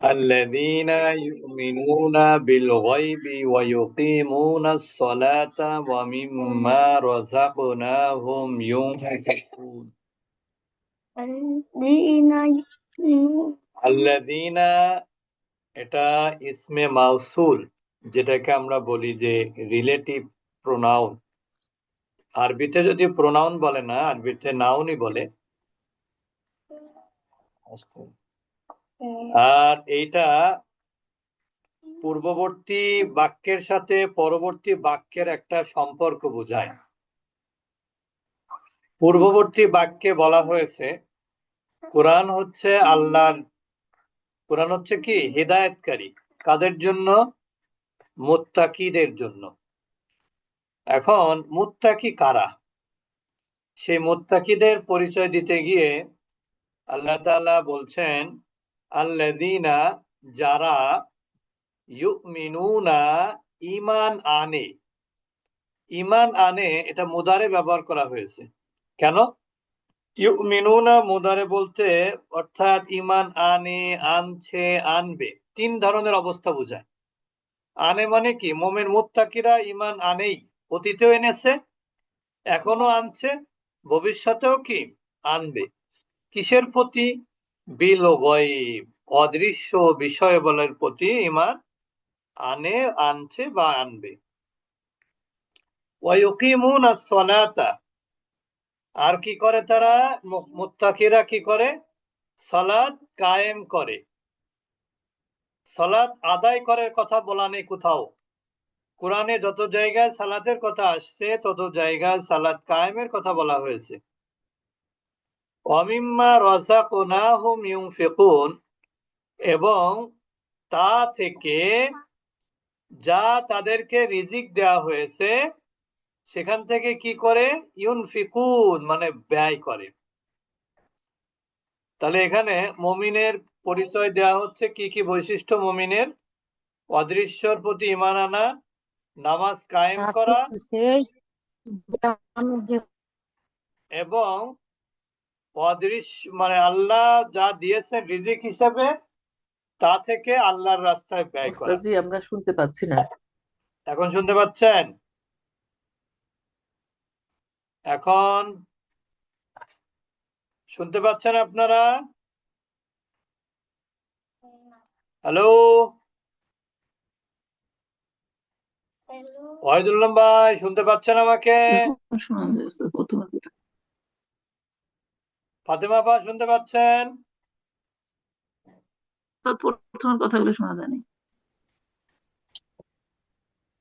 الذين يؤمنون بالغيب ويقيمون الصلاة ومما رزقناهم ينفقون الذين এটা ইসমে মাউসুল যেটাকে আমরা বলি যে রিলেটিভ প্রোনাউন আরবিতে যদি প্রোনাউন বলে না আরবিতে নাউনই বলে আর এইটা পূর্ববর্তী বাক্যের সাথে পরবর্তী বাক্যের একটা সম্পর্ক বোঝায়। পূর্ববর্তী বাক্যে বলা হয়েছে, কোরআন হচ্ছে আল্লাহর, কোরআন হচ্ছে কি? হিদায়তকারী। কাদের জন্য? মুত্তাকিদের জন্য। এখন মুত্তাকি কারা? সেই মুত্তাকিদের পরিচয় দিতে গিয়ে আল্লাহ বলছেন আল্লাযীনা যারা ইউমিনুনা ঈমান আনে। ঈমান আনে, এটা মুদারে ব্যবহার করা হয়েছে। কেন? ইউমিনুনা মুদারে বলতে অর্থাৎ ঈমান আনে, আনছে, আনবে। তিন ধরনের অবস্থা বোঝায়। আনে মানে কি? মোমের মুত্তাকিরা ইমান আনেই। অতীতেও এনেছে এখনও আনছে, ভবিষ্যতেও কি? আনবে। কিসের প্রতি? বিল গয়ব অদৃশ্য বিষয় বলের প্রতি ইমান আনে, আনছে বা আনবে। আর কি করে তারা? মুত্তাকিরা কি করে? সালাত কায়েম করে। সালাত আদায় করার কথা বলা নেই কোথাও। কোরআনে যত জায়গায় সালাতের কথা আসছে, তত জায়গায় সালাদ কায়েমের কথা বলা হয়েছে। অমিম্মা রাযাকনাহুম ইউনফিকুন এবং তা থেকে যা তাদেরকে রিজিক দেওয়া হয়েছে সেখান থেকে কি করে? ইউনফিকুন মানে ব্যয় করে। তাহলে এখানে মমিনের পরিচয় দেওয়া হচ্ছে কি কি বৈশিষ্ট্য মমিনের? অদৃশ্যর প্রতি ইমান আনা নামাজ কায়েম করা এবং অদৃশ্য মানে আল্লাহ যা দিয়েছেন রিজিক হিসেবে তা থেকে আল্লাহর রাস্তায় ব্যয় করা জি আমরা শুনতে পাচ্ছি না এখন শুনতে পাচ্ছেন এখন শুনতে পাচ্ছেন আপনারা হ্যালো ওয়াহিদুল্লাহ ভাই শুনতে পাচ্ছেন আমাকে শোনা যায় প্রথমে। ফাতেমা আপা শুনতে পাচ্ছেন? প্রথমের কথাগুলো শোনা যায়নি।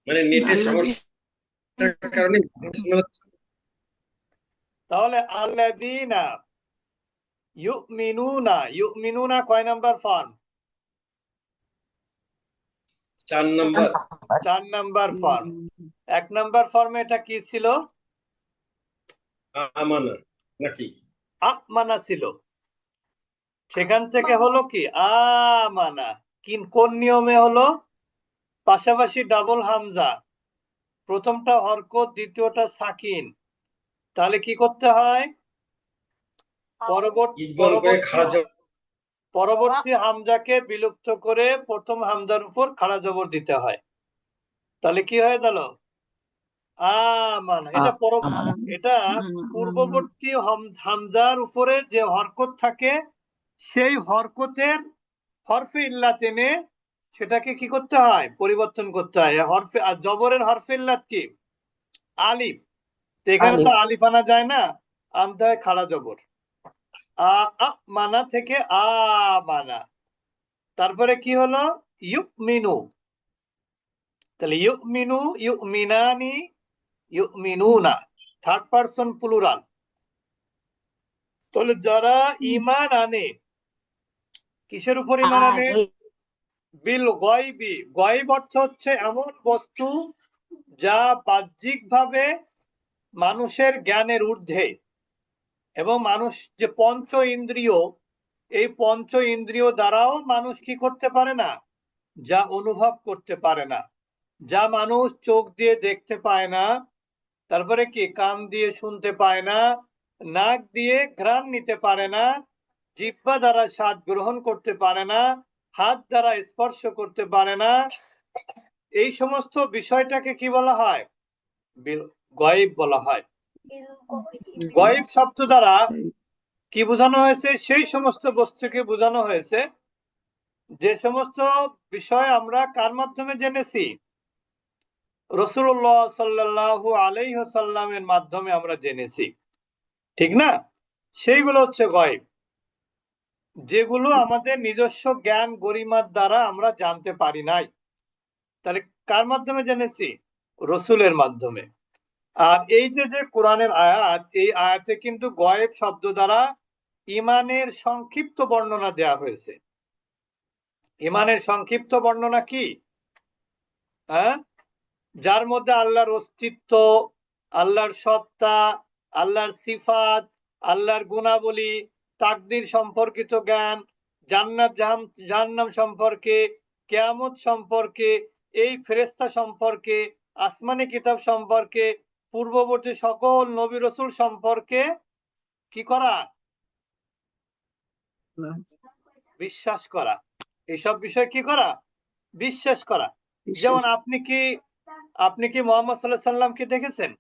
মানে নেটের সমস্যার কারণে না। তাহলে আল্লাযীনা ইউমিনুনা ইউমিনুনা কয় নাম্বার ফর্ম? চার নাম্বার। চার নাম্বার ফর্ম। এক নাম্বার ফর্মে এটা কি ছিল? আমানা নাকি? আমানা ছিল। সেখান থেকে হলো কি? আমানা। কিন কোন নিয়মে হলো? পাশাপাশি ডাবল হামজা। প্রথমটা হরকত দ্বিতীয়টা সাকিন। তাহলে কি করতে হয়? পরবর্তী পরবর্তী হামজাকে বিলুপ্ত করে প্রথম হামজার উপর খাড়া জবর দিতে হয়। তাহলে কি হয়ে গেল? আমান এটা পর এটা পূর্ববর্তী হামজার উপরে যে হরকত থাকে সেই হরকতের হরফে ইল্লাত এনে সেটাকে কি করতে হয়? পরিবর্তন করতে হয়। হরফে আর জবরের হরফে ইল্লাত কি? আলিফ। তো এখানে তো আলিফ। আনা যায় না? আনতে হয় খাড়া জবর। আ মানা থেকে আ মানা। তারপরে কি হলো? ইউমিনু। তাহলে ইউমিনু ইউমিনানি ইউমিনুনা থার্ড পারসন প্লুরাল তাহলে যারা ইমান আনে কিসের উপর ইমান আনে? বিল গয়বি। গয়ব অর্থ হচ্ছে এমন বস্তু যা মানুষের জ্ঞানের ঊর্ধ্বে এবং মানুষ যে পঞ্চ ইন্দ্রিয় এই পঞ্চ ইন্দ্রিয় দ্বারাও মানুষ কি করতে পারে না? যা অনুভব করতে পারে না। যা মানুষ চোখ দিয়ে দেখতে পায় না তারপরে কি, কান দিয়ে শুনতে পায় না, নাক দিয়ে ঘ্রাণ নিতে পারে না জিব্বা দ্বারা স্বাদ গ্রহণ করতে পারে না, হাত দ্বারা স্পর্শ করতে পারে না, এই সমস্ত বিষয়টাকে কি বলা হয়? গয়েব বলা হয়। গয়েব শব্দ দ্বারা কি বোঝানো হয়েছে? সেই সমস্ত বস্তুকে বোঝানো হয়েছে। যে সমস্ত বিষয় আমরা কার মাধ্যমে জেনেছি? রসুল্লাহ সাল্লাল্লাহু আলাইহি সাল্লামের মাধ্যমে আমরা জেনেছি। ঠিক না? সেইগুলো হচ্ছে গয়েব। যেগুলো আমাদের নিজস্ব জ্ঞান গরিমার দ্বারা আমরা জানতে পারি নাই। তাহলে কার মাধ্যমে জেনেছি? রসুলের মাধ্যমে। আর এই যে যে কোরআনের আয়াত, এই আয়াতে কিন্তু গয়েব শব্দ দ্বারা ইমানের সংক্ষিপ্ত বর্ণনা দেয়া হয়েছে। ইমানের সংক্ষিপ্ত বর্ণনা কি? হ্যাঁ? যার মধ্যে আল্লাহর অস্তিত্ব আল্লাহর সত্তা আল্লাহর সিফাত আল্লাহর গুণাবলী তাকদির সম্পর্কিত জ্ঞান জান্নাত জাহান জাহান্নাম সম্পর্কে কেয়ামত সম্পর্কে এই ফেরেস্তা সম্পর্কে আসমানি কিতাব সম্পর্কে পূর্ববর্তী সকল নবী রসুল সম্পর্কে কি করা? বিশ্বাস করা। এইসব বিষয় কি করা? বিশ্বাস করা। যেমন আপনি কি আপনি কি মোহাম্মদ সাল্লাহ সাল্লামকে দেখেছেন?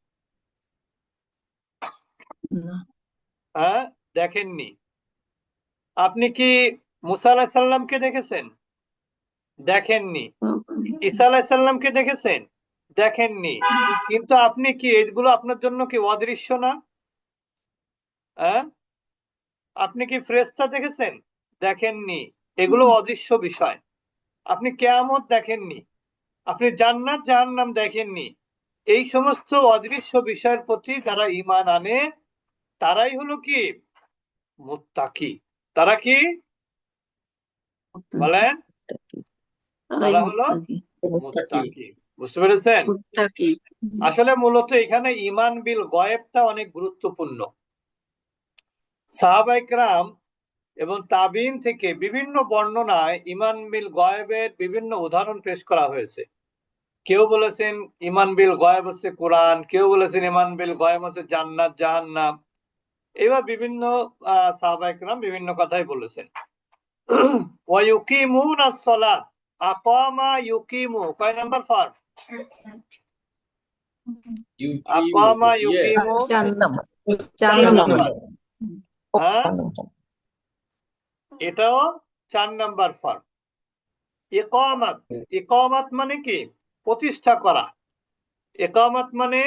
হ্যাঁ দেখেননি। আপনি কি মুসা আলাহ সাল্লামকে দেখেছেন? দেখেননি। ঈসা আলাহ সাল্লামকে দেখেছেন? দেখেননি। কিন্তু আপনি কি এগুলো আপনার জন্য কি অদৃশ্য না? হ্যাঁ? আপনি কি ফ্রেস্তা দেখেছেন? দেখেননি। এগুলো অদৃশ্য বিষয়। আপনি কেয়ামত দেখেননি। আপনি জান্নাত জাহান্নাম দেখেননি। এই সমস্ত অদৃশ্য বিষয়ের প্রতি যারা ইমান আনে তারাই হলো কি? মুত্তাকি। তারা কি? বলেন। তারা হলো মুত্তাকি। মুত্তাকি। বুঝতে পেরেছেন? আসলে মূলত এখানে ইমান বিল গয়েবটা অনেক গুরুত্বপূর্ণ। সাহাবাইকরাম এবং তাবিন থেকে বিভিন্ন বর্ণনায় ইমান বিল গয়েবের বিভিন্ন উদাহরণ পেশ করা হয়েছে। কেউ বলেছেন ইমান বিল গয়েব হচ্ছে কোরআন কেউ বলেছেন ইমান বিল গয়েব হচ্ছে জান্নাত জাহান্নাম। এবার বিভিন্ন আহ বিভিন্ন কথাই বলেছেন। ওয়ায়ুকিমুন আস-সালাত আকামা ইউকিমু কয় নাম্বার ফার আকামা ইউকিমু হ্যাঁ? এটাও চার নাম্বার ফার্ম ইকামাত ইকামাত মানে কি? প্রতিষ্ঠা করা। ইকামাত মানে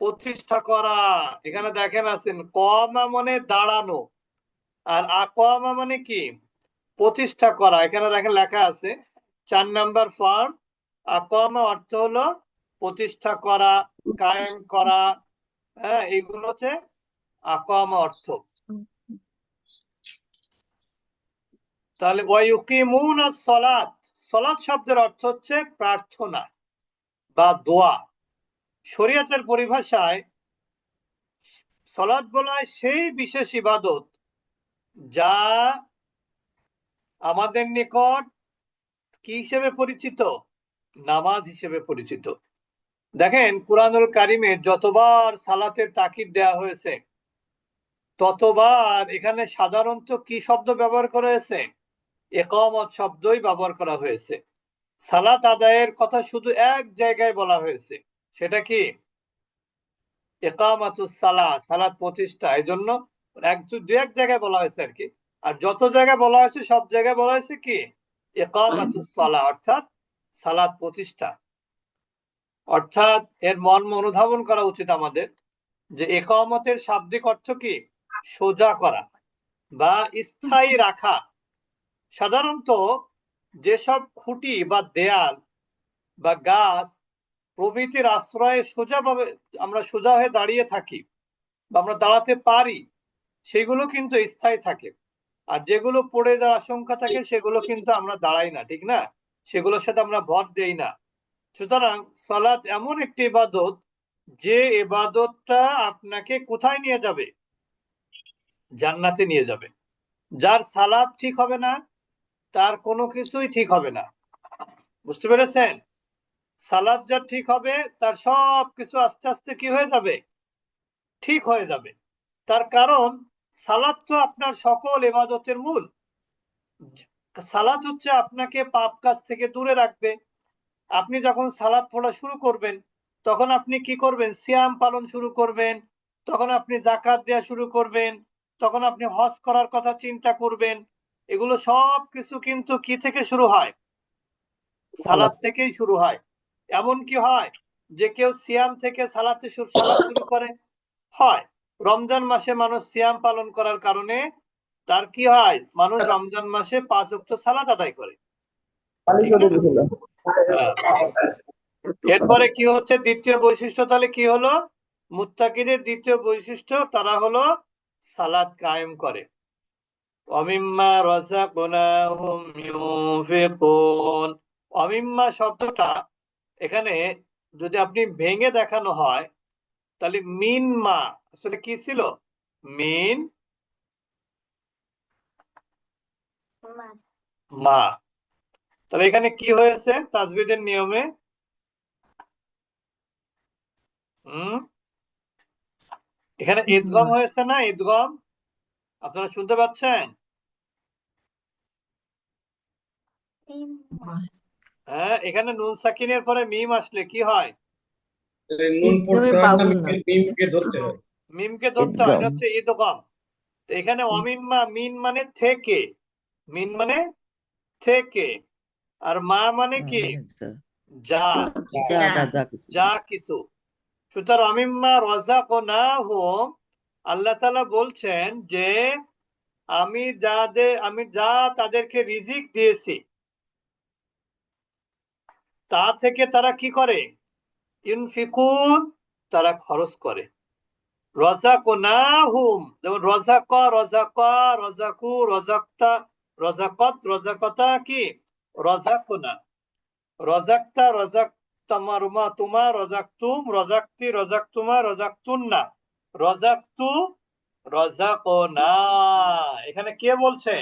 প্রতিষ্ঠা করা। এখানে দেখেন আছেন, কমা মানে দাঁড়ানো আর আকমা মানে কি? প্রতিষ্ঠা করা। এখানে দেখেন লেখা আছে, চার নাম্বার ফার্ম, আকমা অর্থ হলো প্রতিষ্ঠা করা, কায়েম করা। হ্যাঁ এগুলো হচ্ছে আকমা অর্থ। তাহলে ওয়ায়ুকিমুনা সলাত। সলাত শব্দের অর্থ হচ্ছে প্রার্থনা বা দোয়া। শরীয়তের পরিভাষায় সলাৎ বলা হয় সেই বিশেষ ইবাদত যা আমাদের নিকট কি হিসেবে পরিচিত? নামাজ হিসেবে পরিচিত। দেখেন, কুরআনুল কারিমে যতবার সালাতের তাকিদ দেয়া হয়েছে, ততবার এখানে সাধারণত কি শব্দ ব্যবহার করা হয়েছে? একামত শব্দই ব্যবহার করা হয়েছে। সালাত আদায়ের কথা শুধু এক জায়গায় বলা হয়েছে, সেটা কি? একামাতুস সালা, সালাত প্রতিষ্ঠা এই জন্য এক দু- এক জায়গায় বলা হয়েছে আর কি। আর যত জায়গায় বলা হয়েছে, সব জায়গায় বলা হয়েছে কি? একামাতুস সালা, অর্থাৎ সালাত প্রতিষ্ঠা। অর্থাৎ এর মর্ম অনুধাবন করা উচিত আমাদের যে একামতের শাব্দিক অর্থ কি? সোজা করা বা স্থায়ী রাখা। সাধারণত যেসব খুঁটি বা দেয়াল বা গাছ প্রভৃতির আশ্রয়ে সোজাভাবে আমরা সোজা হয়ে দাঁড়িয়ে থাকি বা আমরা দাঁড়াতে পারি, সেগুলো কিন্তু স্থায়ী থাকে। আর যেগুলো পড়ে যাওয়ার আশঙ্কা থাকে, সেগুলো কিন্তু আমরা দাঁড়াই না, ঠিক না? সেগুলোর সাথে আমরা ভর দেই না। সুতরাং সালাদ এমন একটি ইবাদত যে এবাদতটা আপনাকে কোথায় নিয়ে যাবে? জান্নাতে নিয়ে যাবে। যার সালাদ ঠিক হবে না তার কোনো কিছুই ঠিক হবে না। বুঝতে পেরেছেন? সালাদ যার ঠিক হবে, তার সব কিছু আস্তে আস্তে কি হয়ে যাবে? ঠিক হয়ে যাবে। তার কারণ, সালাদ তো আপনার সকল এবাদতের মূল। সালাদ হচ্ছে আপনাকে পাপ কাজ থেকে দূরে রাখবে। আপনি যখন সালাদ পড়া শুরু করবেন, তখন আপনি কি করবেন? সিয়াম পালন শুরু করবেন, তখন আপনি জাকাত দেওয়া শুরু করবেন, তখন আপনি হজ করার কথা চিন্তা করবেন এগুলো সব কিছু কিন্তু কি থেকে শুরু হয়? সালাদ থেকেই শুরু হয়। এমন কি হয় যে কেউ সিয়াম থেকে সালাতে শুরু সালাত শুরু করে? হয়। রমজান মাসে মানুষ সিয়াম পালন করার কারণে তার কি হয়? মানুষ রমজান মাসে পাঁচ ওয়াক্ত সালাত আদায় করে। এরপরে কি হচ্ছে? দ্বিতীয় বৈশিষ্ট্য তাহলে কি হলো? মুত্তাকিদের দ্বিতীয় বৈশিষ্ট্য তারা হলো সালাদ কায়েম করে। অমিম্মা রাযাকনাহুম ইউনফিকুন অমিম্মা শব্দটা এখানে যদি আপনি ভেঙে দেখানো হয় তাহলে মিন মা আসলে কি ছিল? মিন মা। মা। তাহলে এখানে কি হয়েছে তাজবিদের নিয়মে? হুম? এখানে ঈদগম হয়েছে না ঈদগম? আপনারা শুনতে পাচ্ছেন তিন হ্যাঁ এখানে নুন সাকিনের পরে মিম আসলে কি হয়? নুন পড়তে হয় না মিমকে- ধরতে হয়। মিমকে ধরতে হয় হচ্ছে তো এখানে অমিম্মা মিন মানে থেকে। মিন মানে থেকে। আর মা মানে কি? যা। যা। যা যা কিছু। যা কিছু। সুতরাং অমিম্মা রাযাকনাহুম আল্লাহ তাআলা বলছেন যে আমি যাদের আমি যা তাদেরকে রিজিক দিয়েছি তা থেকে তারা কি করে? ইনফিকুন, তারা খরচ করে। রাযাকনাহুম যেমন রাযাকা রাযাকা রাযাকু রাযাকতা রাযাকাত রাযাকাতা কি? রাযাকনা রাযাকতা রাযাকতামারুমা তুমা রাযাকতুম রাযাকতি রাযাকতুমা রাযাকতুন্না রাযাকতু রাযাকনা এখানে কে বলছে?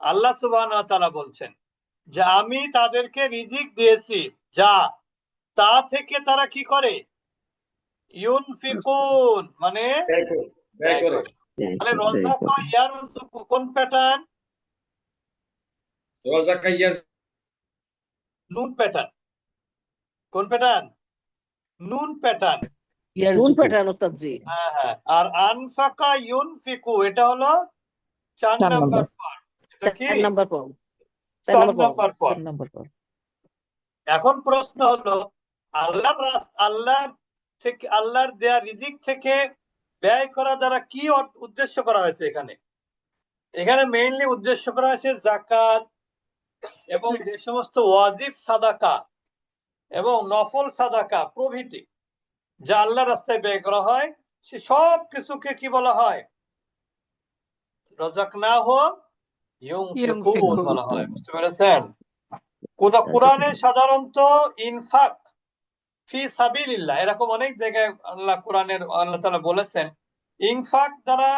আল্লাহ তাআলা বলছেন। যে আমি তাদেরকে রিজিক দিয়েছি যা তা থেকে তারা কি করে? ইউনফিকুন মানে ব্যয় করে ব্যয় তাহলে রযাকা ইয়ারযুকু কোন প্যাটার্ন রাজাকা ইয়ার নুন প্যাটার্ন কোন প্যাটার্ন নুন প্যাটার্ন নুন প্যাটার্ন ওস্তাদ জি। হ্যাঁ হ্যাঁ। আর আনফাকা ইউনফিকু এটা হলো চার নাম্বার নাম্বার। পয়েন্ট এটা কি? চার নাম্বার পর্ব এখন প্রশ্ন হলো আল্লাহ আল্লাহ থেকে আল্লাহর দেয়া রিজিক থেকে ব্যয় করা দ্বারা কি উদ্দেশ্য করা হয়েছে এখানে? এখানে মেইনলি উদ্দেশ্য করা হয়েছে জাকাত এবং যে সমস্ত ওয়াজিব সাদাকা এবং নফল সাদাকা প্রভৃতি যা আল্লাহ রাস্তায় ব্যয় করা হয় সে সব কিছুকে কি বলা হয়? রজাক না হোক। বলা হয় বুঝতে পেরেছেন কোরআনে সাধারণত ইনফাক ফি সাবিলিল্লাহ এরকম অনেক জায়গায় আল্লাহ কোরআনের আল্লাহ তাআলা বলেছেন ইনফাক দ্বারা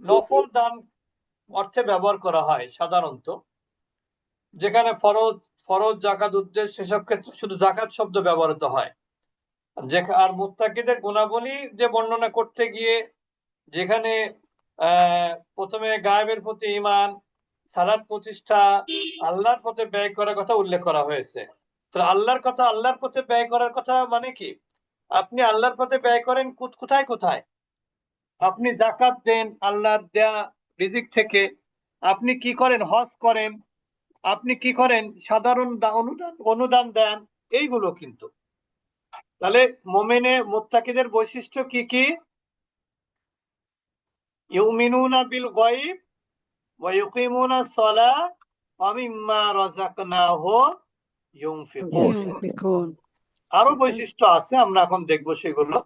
নফল দান অর্থে ব্যবহার করা হয় সাধারণত। যেখানে ফরজ ফরজ জাকাত উদ্দেশ্য সেসব ক্ষেত্রে শুধু জাকাত শব্দ ব্যবহৃত হয়। যে আর মুত্তাকিদের গুণাবলী যে বর্ণনা করতে গিয়ে যেখানে আহ প্রথমে গায়েবের প্রতি ঈমান সালাত প্রতিষ্ঠা আল্লাহর পথে ব্যয় করার কথা উল্লেখ করা হয়েছে। তো আল্লাহর কথা, আল্লাহর পথে ব্যয় করার কথা মানে কি? আপনি আল্লাহর পথে ব্যয় করেন কোথায় কোথায়? আপনি জাকাত দেন আল্লাহর দেয়া রিজিক থেকে। আপনি কি করেন? হজ করেন। আপনি কি করেন? সাধারণ অনুদান অনুদান দেন। এইগুলো কিন্তু। তাহলে মোমেনে, মোত্তাকিদের বৈশিষ্ট্য কি কি? ইউমিনুনা বিল গায়ব ওয়া ইউকিমুনা সালাহ ওয়া মিম্মা রাযাকনাহুম ইউনফিকুন ইউনফিকুন আরো বৈশিষ্ট্য আছে আমরা এখন দেখব সেগুলো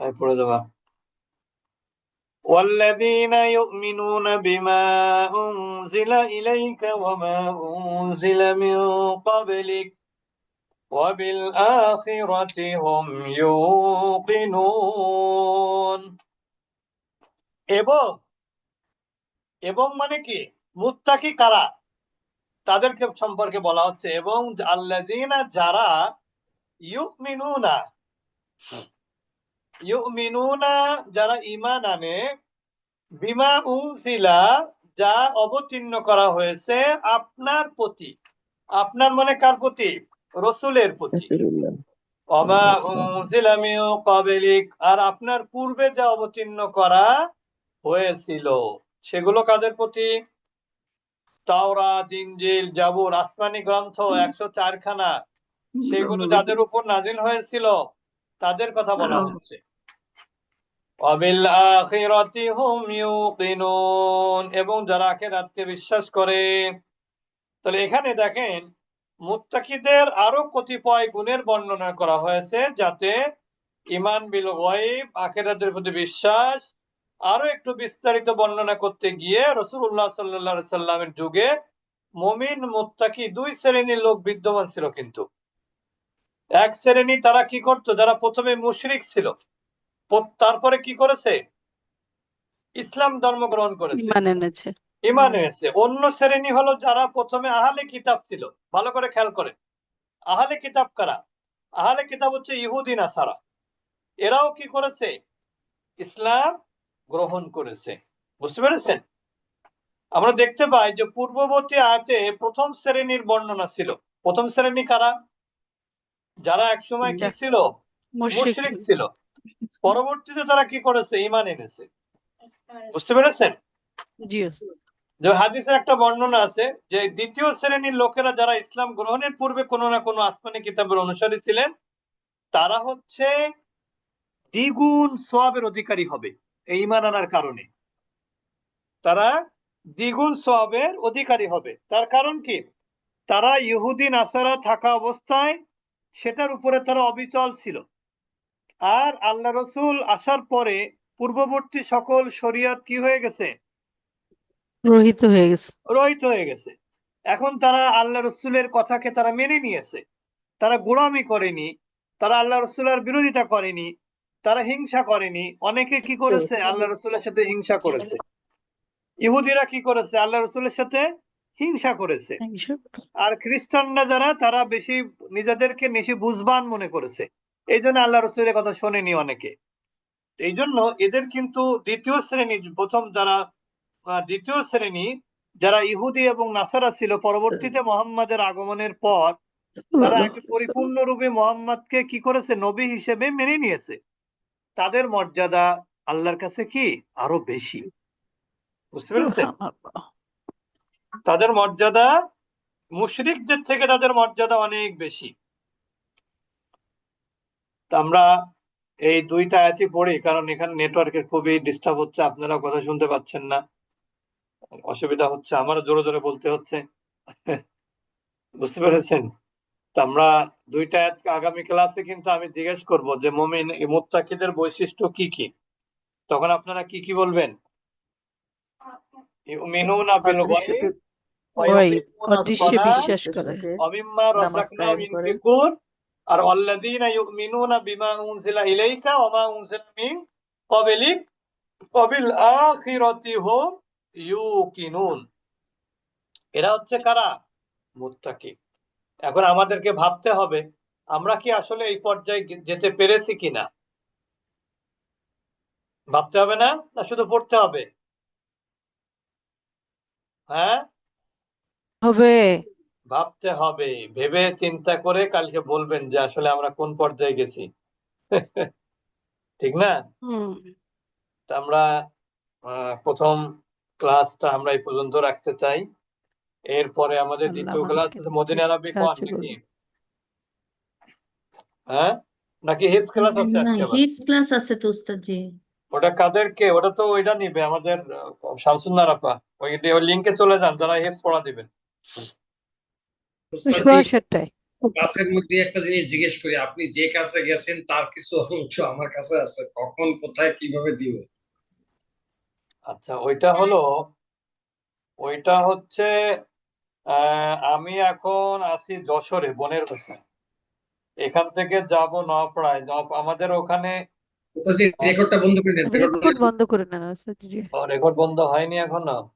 তাই পড়ে দেবা والذين يؤمنون بما أنزل إليك وما أنزل من قبلك وبالآخرة هم يوقنون এবং এবং মানে কি? মুত্তাকি কারা? তাদেরকে সম্পর্কে বলা হচ্ছে এবং আল্লাযীনা যারা ইউমিনুনা ইউমিনুনা যারা ঈমান আনে বিমা উনজিলা যা অবতীর্ণ করা হয়েছে আপনার প্রতি। আপনার মানে কার প্রতি? রসুলের প্রতি। আর আপনার পূর্বে যা অবতীর্ণ করা হয়েছিল। সেগুলো কাদের প্রতি? তাওরাত ইনজিল জাবুর আসমানি গ্রন্থ একশো চারখানা। সেগুলো যাদের উপর নাজিল হয়েছিল তাদের কথা বলা হচ্ছে। হুম ইউকিনুন এবং যারা আখিরাতকে বিশ্বাস করে। তাহলে এখানে দেখেন মুত্তাকিদের আরও কতিপয় গুণের বর্ণনা করা হয়েছে যাতে ইমান বিল গায়ব আখিরাতের প্রতি বিশ্বাস আরও একটু বিস্তারিত বর্ণনা করতে গিয়ে রসুল্লাহ সাল্লাহ সাল্লামের যুগে মমিন মুত্তাকি দুই শ্রেণির লোক বিদ্যমান ছিল কিন্তু। এক শ্রেণি তারা কি করতো? যারা প্রথমে মুশরিক ছিল। তারপরে কি করেছে? ইসলাম ধর্ম গ্রহণ করেছে। ইমান এনেছে। অন্য শ্রেণি হলো যারা প্রথমে আহলে কিতাব ছিল। ভালো করে খেয়াল করে আহলে কিতাব কারা? আহলে কিতাব হচ্ছে ইহুদি নাসারা। এরাও কি করেছে? ইসলাম গ্রহণ করেছে। বুঝতে পেরেছেন? আমরা দেখতে পাই যে পূর্ববর্তী আয়াতে প্রথম শ্রেণির বর্ণনা ছিল। প্রথম শ্রেণি কারা? যারা একসময় কি ছিল? মুশরিক। মুশরিক ছিল। পরবর্তীতে তারা কি করেছে? ইমান এনেছে। বুঝতে পেরেছেন? যে হাদিসের একটা বর্ণনা আছে যে দ্বিতীয় শ্রেণির লোকেরা যারা ইসলাম গ্রহণের পূর্বে কোনো না কোনো আসমানি কিতাবের অনুসারী ছিলেন তারা হচ্ছে দ্বিগুণ সোয়াবের অধিকারী হবে। এই ইমান আনার কারণে। তারা দ্বিগুণ সোয়াবের অধিকারী হবে। তার কারণ কি? তারা ইহুদি নাসারা থাকা অবস্থায় সেটার উপরে তারা অবিচল ছিল। আর আল্লাহ রসুল আসার পরে পূর্ববর্তী সকল শরিয়ত কি হয়ে গেছে? রহিত হয়ে গেছে। রহিত হয়ে গেছে। এখন তারা আল্লাহ রসুলের কথাকে তারা মেনে নিয়েছে। তারা গোলামি করেনি। তারা আল্লাহ রসুলের বিরোধিতা করেনি। তারা হিংসা করেনি। অনেকে কি করেছে? আল্লাহ রসুলের সাথে হিংসা করেছে। ইহুদিরা কি করেছে? আল্লাহ রসুলের সাথে হিংসা করেছে। আর খ্রিস্টানরা যারা তারা বেশি নিজেদেরকে বেশি বুঝবান মনে করেছে। এই জন্য আল্লাহ রসুলের কথা শোনেনি অনেকে। এই জন্য এদের কিন্তু দ্বিতীয় শ্রেণি প্রথম যারা দ্বিতীয় শ্রেণি যারা ইহুদি এবং নাসারা ছিল পরবর্তীতে মোহাম্মদের আগমনের পর তারা পরিপূর্ণরূপে মোহাম্মদকে কি করেছে? নবী হিসেবে মেনে নিয়েছে। তাদের মর্যাদা আল্লাহর কাছে কি? আরও বেশি। বুঝতে পেরেছেন? তাদের মর্যাদা মুশরিকদের থেকে তাদের মর্যাদা অনেক বেশি। আমরা এই দুইটা আয়াতই পড়ি, কারণ এখানে নেটওয়ার্কের খুবই ডিস্টার্ব হচ্ছে আপনারা কথা শুনতে পাচ্ছেন না। অসুবিধা হচ্ছে, আমারও জোরে জোরে বলতে হচ্ছে। বুঝতে পেরেছেন? আমরা দুইটা আগামী ক্লাসে কিন্তু আমি জিজ্ঞেস করব যে মুমিন মুত্তাকিদের বৈশিষ্ট্য কি কি? তখন আপনারা কি কি বলবেন? ইউমিনুনা বিল গায়ব ওয়া অদৃশ্যে বিশ্বাস করে। অমিম্মা রাযাকনাহুম ইউনফিকুন আর আল্লাযীনা ইউমিনুনা বিমা উনজিলা ইলাইকা ওয়া মা উনজিলা মিন ক্বাবলিক। ওয়া বিল আখিরাতি হুম ইউকিনুন। এরা হচ্ছে কারা? মুত্তাকি। এখন আমাদেরকে ভাবতে হবে আমরা কি আসলে এই পর্যায়ে যেতে পেরেছি কিনা? ভাবতে হবে না? না শুধু পড়তে হবে? হ্যাঁ? হবে। ভাবতে হবে ভেবে চিন্তা করে কালকে বলবেন যে আসলে আমরা কোন পর্যায়ে গেছি। ঠিক না? হুম। তা আমরা প্রথম ক্লাসটা আমরা এই পর্যন্ত রাখতে চাই। এরপরে আমাদের দ্বিতীয় ক্লাস মদিনা আরবি সাহায্য কোন করুন। নাকি হ্যাঁ? নাকি হিফজ ক্লাস আছে না আজকে আবার? হিপস ক্লাস আছে তো উস্তাদ জি ওটা কাদেরকে ওটা তো ওইটা নিবে আমাদের আহ, শামসুন্নার আপা ওই ওই লিঙ্কে চলে যান যারা হিফজ পড়া দিবেন। ক্লাসের মধ্যে একটা জিনিস জিজ্ঞেস করি আপনি যে কাছে গেছেন তার কিছু অংশ আমার কাছে আছে কখন কোথায় কীভাবে দিব? আচ্ছা ওইটা হলো ওইটা হচ্ছে আমি এখন আছি যশোরে বনের বাসায় এখান থেকে যাব নওপাড়ায়। নওপ- আমাদের ওখানে রেকর্ডটা বন্ধ করে নেন। রেকর্ড বন্ধ করে নেন জি রেকর্ড বন্ধ হয়নি এখনও?